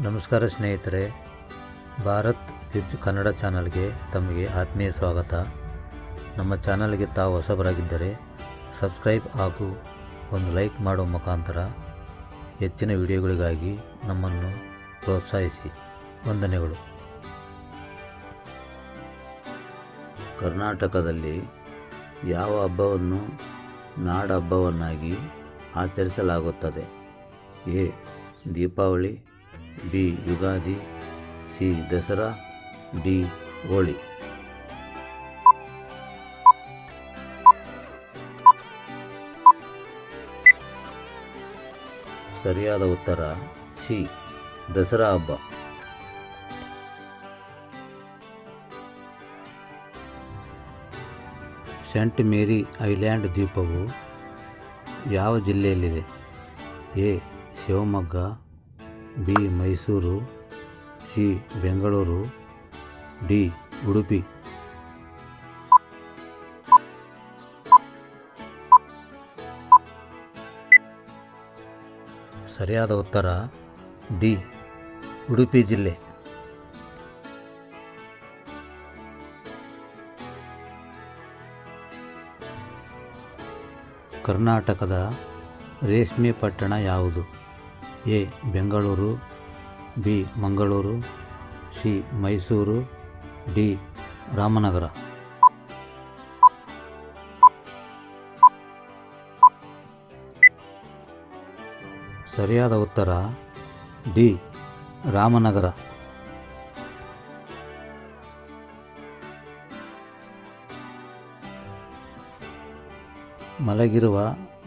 ನಮಸ್ಕಾರ ಸ್ನೇಹಿತರೆ, ಭಾರತ್ ಕ್ವಿಜ್ ಕನ್ನಡ ಚಾನಲ್ಗೆ ತಮಗೆ ಆತ್ಮೀಯ ಸ್ವಾಗತ. ನಮ್ಮ ಚಾನಲ್ಗೆ ತಾವು ಹೊಸಬರಾಗಿದ್ದರೆ, ಸಬ್ಸ್ಕ್ರೈಬ್ ಹಾಗೂ ಒಂದು ಲೈಕ್ ಮಾಡುವ ಮುಖಾಂತರ ಹೆಚ್ಚಿನ ವಿಡಿಯೋಗಳಿಗಾಗಿ ನಮ್ಮನ್ನು ಪ್ರೋತ್ಸಾಹಿಸಿ. ವಂದನೆಗಳು. ಕರ್ನಾಟಕದಲ್ಲಿ ಯಾವ ಹಬ್ಬವನ್ನು ನಾಡ ಹಬ್ಬವನ್ನಾಗಿ ಆಚರಿಸಲಾಗುತ್ತದೆ? A. Deepavali B Ugadi, C Dasara, D Holi. ಸರಿಯಾದ ಉತ್ತರ ಸಿ, ದಸರಾ ಹಬ್ಬ. ಸೆಂಟ್ ಮೇರಿ ಐಲ್ಯಾಂಡ್ ದ್ವೀಪವು ಯಾವ ಜಿಲ್ಲೆಯಲ್ಲಿದೆ? A, Shivamogga B. Mysuru, C. Bengaluru, D. Udupi. ಸರಿಯಾದ ಉತ್ತರ, ಡಿ. ಉಡುಪಿ ಜಿಲ್ಲೆ. ಕರ್ನಾಟಕದ ರೇಷ್ಮೆ ಪಟ್ಟಣ ಯಾವುದು? A. Bengaluru, B. Mangaluru, C. Mysuru, D. Ramanagara. ಸರಿಯಾದ ಉತ್ತರ, ಡಿ. ರಾಮನಗರ. ಮಲಗಿರುವ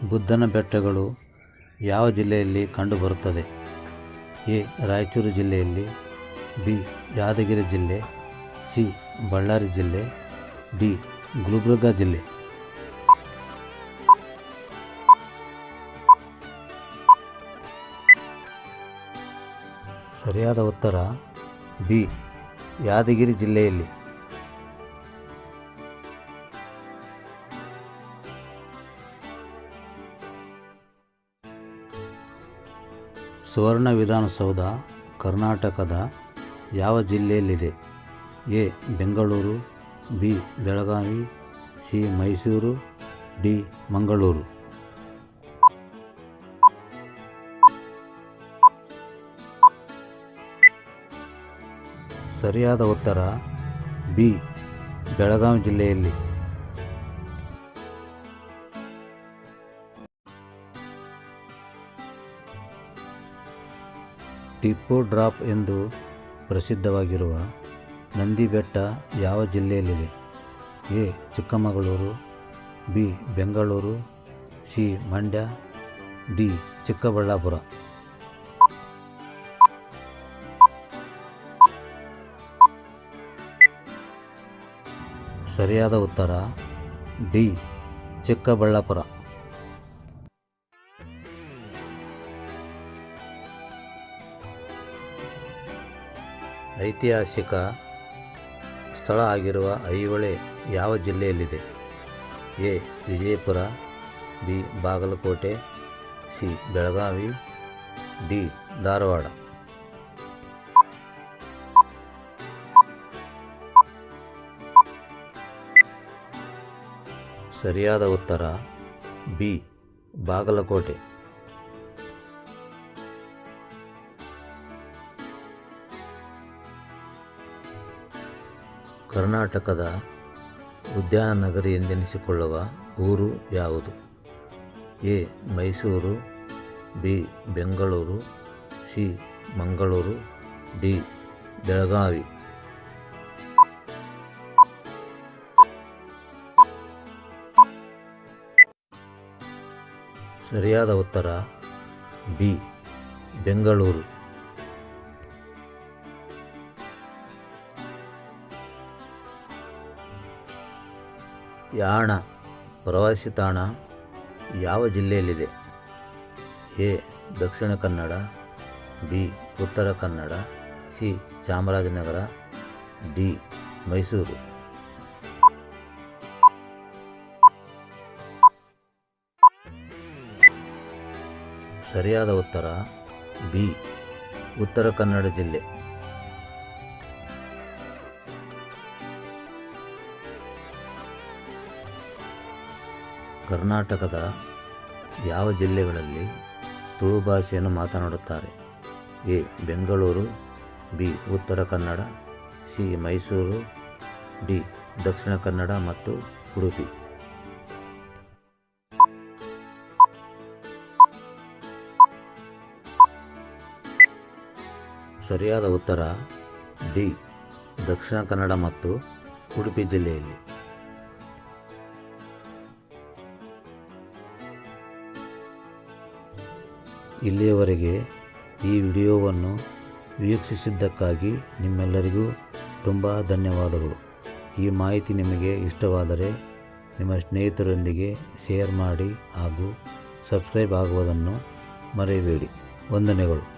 ಬುದ್ಧನ ಬೆಟ್ಟಗಳು ಯಾವ ಜಿಲ್ಲೆಯಲ್ಲಿ ಕಂಡುಬರುತ್ತದೆ? ಎ. ರಾಯಚೂರು ಜಿಲ್ಲೆಯಲ್ಲಿ, ಬಿ. ಯಾದಗಿರಿ ಜಿಲ್ಲೆ, ಸಿ. ಬಳ್ಳಾರಿ ಜಿಲ್ಲೆ, ಡಿ. ಗುಲ್ಬರ್ಗ ಜಿಲ್ಲೆ. ಸರಿಯಾದ ಉತ್ತರ, ಬಿ. ಯಾದಗಿರಿ ಜಿಲ್ಲೆಯಲ್ಲಿ. ಸುವರ್ಣ ವಿಧಾನಸೌಧ ಕರ್ನಾಟಕದ ಯಾವ ಜಿಲ್ಲೆಯಲ್ಲಿದೆ? A. Bengaluru, B. Belagavi, C. Mysuru, D. Mangaluru. ಸರಿಯಾದ ಉತ್ತರ, ಬಿ. ಬೆಳಗಾವಿ ಜಿಲ್ಲೆಯಲ್ಲಿ. ಟಿಪ್ಪು ಡ್ರಾಪ್ ಎಂದು ಪ್ರಸಿದ್ಧವಾಗಿರುವ ನಂದಿ ಬೆಟ್ಟ ಯಾವ ಜಿಲ್ಲೆಯಲ್ಲಿದೆ? A. Chikkamagaluru, B. Bengaluru, C. Mandya, D. Chikkaballapura. ಸರಿಯಾದ ಉತ್ತರ, ಡಿ. ಚಿಕ್ಕಬಳ್ಳಾಪುರ. ಐತಿಹಾಸಿಕ ಸ್ಥಳ ಆಗಿರುವ ಐಹೊಳೆ ಯಾವ ಜಿಲ್ಲೆಯಲ್ಲಿದೆ? A. Vijayapura, B. Bagalkote, C. Belagavi, D. Dharwad. ಸರಿಯಾದ ಉತ್ತರ, ಬಿ. ಬಾಗಲಕೋಟೆ. ಕರ್ನಾಟಕದ ಉದ್ಯಾನ ನಗರಿ ಎಂದೆನಿಸಿಕೊಳ್ಳುವ ಊರು ಯಾವುದು? A. Mysuru, B. Bengaluru, C. Mangaluru, D. Belagavi. ಸರಿಯಾದ ಉತ್ತರ, ಬಿ. ಬೆಂಗಳೂರು. ಯಾಣ ಪ್ರವಾಸಿ ತಾಣ ಯಾವ ಜಿಲ್ಲೆಯಲ್ಲಿದೆ? A. Dakshina Kannada, B. Uttara Kannada, C. Chamarajanagar, D. Mysuru. ಸರಿಯಾದ ಉತ್ತರ, ಬಿ. ಉತ್ತರ ಕನ್ನಡ ಜಿಲ್ಲೆ. ಕರ್ನಾಟಕದ ಯಾವ ಜಿಲ್ಲೆಗಳಲ್ಲಿ ತುಳು ಭಾಷೆಯನ್ನು ಮಾತನಾಡುತ್ತಾರೆ? A. Bengaluru, B. Uttara Kannada, C. Mysuru, D. Dakshina Kannada ಮತ್ತು ಉಡುಪಿ. ಸರಿಯಾದ ಉತ್ತರ, ಡಿ. ದಕ್ಷಿಣ ಕನ್ನಡ ಮತ್ತು ಉಡುಪಿ ಜಿಲ್ಲೆಯಲ್ಲಿ. ಇಲ್ಲಿಯವರೆಗೆ ಈ ವಿಡಿಯೋವನ್ನು ವೀಕ್ಷಿಸಿದ್ದಕ್ಕಾಗಿ ನಿಮ್ಮೆಲ್ಲರಿಗೂ ತುಂಬ ಧನ್ಯವಾದಗಳು. ಈ ಮಾಹಿತಿ ನಿಮಗೆ ಇಷ್ಟವಾದರೆ ನಿಮ್ಮ ಸ್ನೇಹಿತರೊಂದಿಗೆ ಶೇರ್ ಮಾಡಿ ಹಾಗೂ ಸಬ್ಸ್ಕ್ರೈಬ್ ಆಗುವುದನ್ನು ಮರೆಯಬೇಡಿ. ವಂದನೆಗಳು.